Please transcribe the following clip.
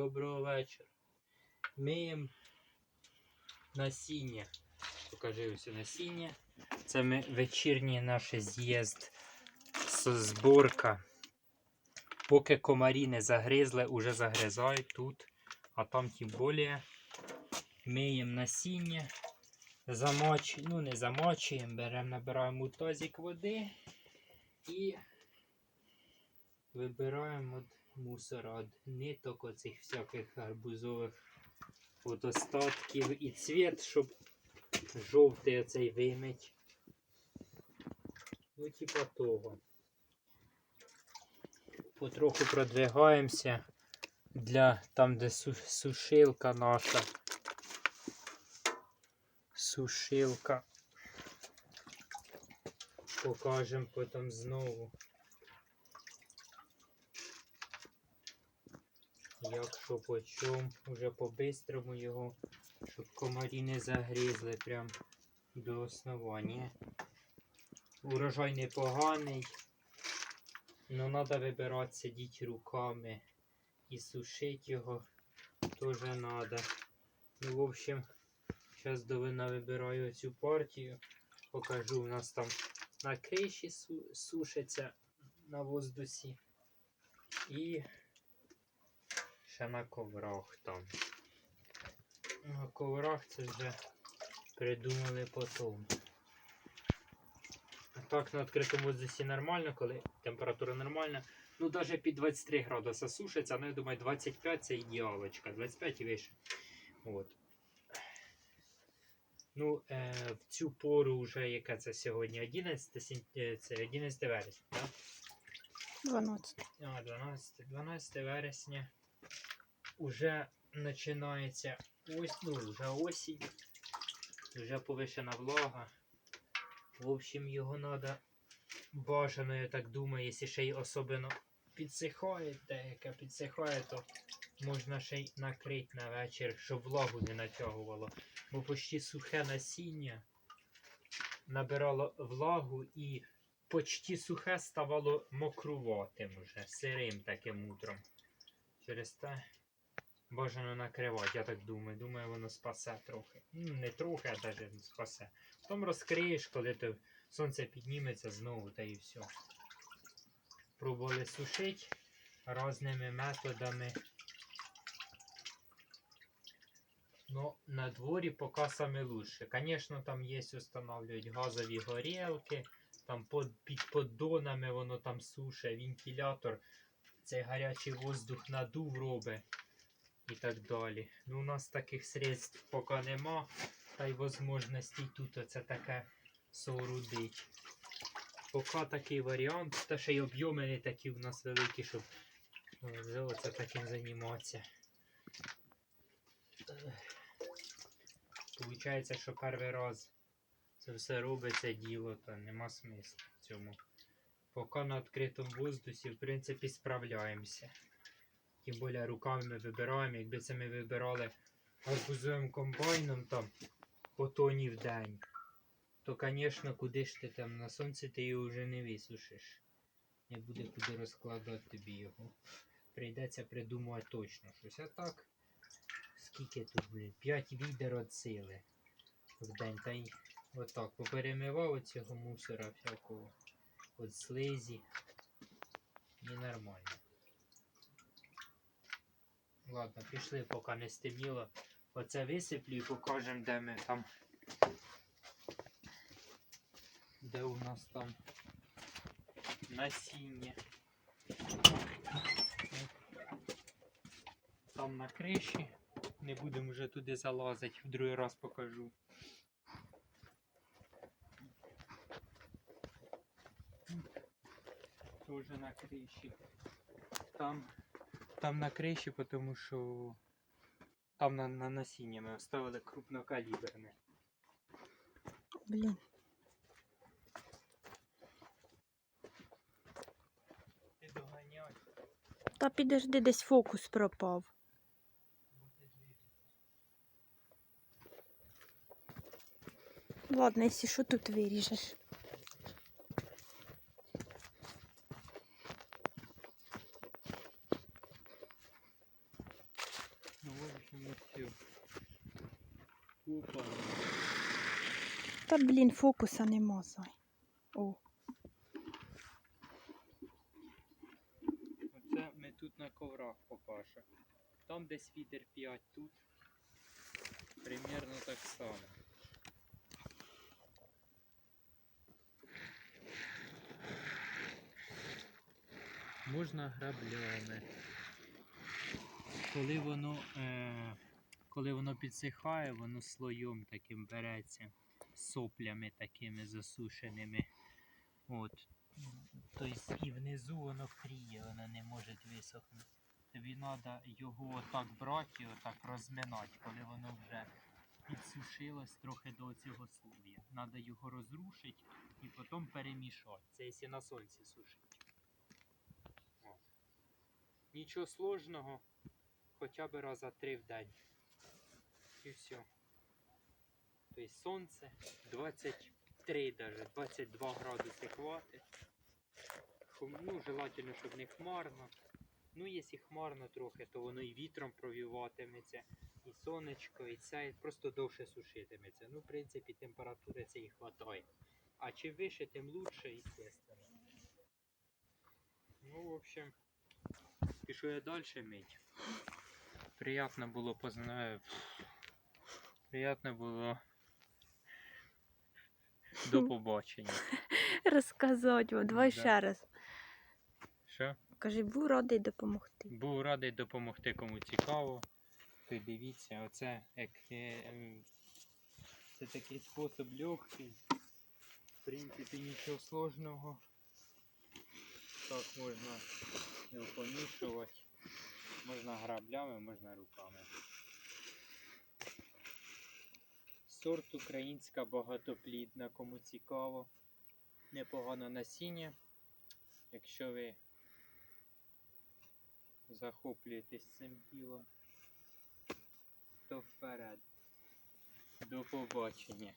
Доброго вечора. Миємо насіння. Покажи ось насіння. Це ми вечірній наш з'їзд. с- Зборка. Поки комарі не загризли, уже загризають тут. А там тим більше миємо насіння. Замочуємо, ну не замочуємо, беремо, набираємо у води і вибираємо от мусора, від ниток оцих всяких гарбузових от остатків і цвіт, щоб жовтий оцей вимить. Ну, типа того. Потроху продвигаємося для там, де су- сушилка наша. Сушилка. Покажемо потім знову. Як що по чому, уже по-бистрому його, щоб комарі не загрізли прям до основання. Урожай непоганий, але треба вибирати, сидіти руками і сушити його теж треба. Ну, в общем, зараз довина вибираю цю партію. Покажу, у нас там на криші су- сушиться на воздусі. І ще на коврах там. На коврах це вже придумали потім. А так на відкритому воздусі нормально, коли температура нормальна. Ну, навіть під 23 градуса сушиться, але я думаю, 25 це ідеалочка, 25 і вище. От. Ну, е, в цю пору вже яка це сьогодні? 11, е, це 11 вересня, так? 12. А, 12, 12 вересня уже починається ось, ну, вже осінь, вже повишена влага. В общем, його треба бажано, я так думаю, якщо ще й особливо підсихає, деяке підсихає, то можна ще й накрити на вечір, щоб влагу не натягувало. Бо почти сухе насіння набирало влагу і почти сухе ставало мокруватим уже, сирим таким утром. Через те бажано накривати, я так думаю. Думаю, воно спасе трохи. Ну, не трохи, а навіть спасе. Потім розкриєш, коли то сонце підніметься знову, та і все. Пробували сушити різними методами. Ну, на дворі поки саме лучше. Звісно, там є, встановлюють газові горілки, там под, під поддонами воно там суше, вентилятор, цей гарячий воздух надув робить і так далі. Ну, у нас таких средств поки нема, та й можливостей тут оце таке соорудить. Поки такий варіант, та ще й об'єми не такі у нас великі, щоб е, оце таким займатися. Получається, що перший раз це все робиться діло, то нема смислу в цьому. Поки на відкритому воздусі, в принципі, справляємося. Тим більше руками ми вибираємо, якби це ми вибирали гарбузовим комбайном там по тоні в день, то, звісно, куди ж ти там на сонці ти його вже не висушиш. Не буде куди розкладати тобі його. Прийдеться придумувати точно щось. А так, скільки тут, блін, 5 відер от сили в день. Та й отак поперемивав от цього мусора всякого. От слизі. І нормально. Ладно, пішли, поки не стемніло. Оце висиплю і покажемо, де ми там. Де у нас там насіння. Там на криші. Не будемо вже туди залазити, в другий раз покажу. Тоже на криші. Там, там на криші, тому що там на, на насіння ми оставили крупнокаліберне. Блін. Ти доганяй, Та підожди, десь фокус пропав. Ладно, якщо що тут виріжеш. общем, от все. Опа. Та блін, фокуса нема, зай. О, Оце ми тут на коврах попаша. Там десь фідер 5 тут. Примерно так само. Можна граблями. Коли воно, е, коли воно підсихає, воно слоєм таким береться, соплями такими засушеними. От. Тобто і внизу воно хріє, воно не може висохнути. Тобі треба його отак брати і отак розминати, коли воно вже підсушилось трохи до цього слоя. Треба його розрушити і потім перемішати. Це якщо на сонці сушить. Нічого сложного, хоча б раза три в день. І все. Тобто сонце 23 даже, 22 градуси хватить. Ну, желательно, щоб не хмарно. Ну, якщо хмарно трохи, то воно і вітром провіватиметься, і сонечко, і це просто довше сушитиметься. Ну, в принципі, температури це і хватає. А чим вище, тим лучше, естественно. Ну, в общем, пішов я далі мить. Приятно було познати. Приятно було. До побачення. розказати, вам, давай Да. ще раз. Що? Кажи, був радий допомогти. Був радий допомогти кому цікаво. То дивіться, оце як е, ем, це такий спосіб легкий. В принципі, нічого сложного. Так можна помішувати. Можна граблями, можна руками. Сорт українська багатоплідна, кому цікаво. Непогане насіння. Якщо ви захоплюєтесь цим ділом, то вперед. До побачення.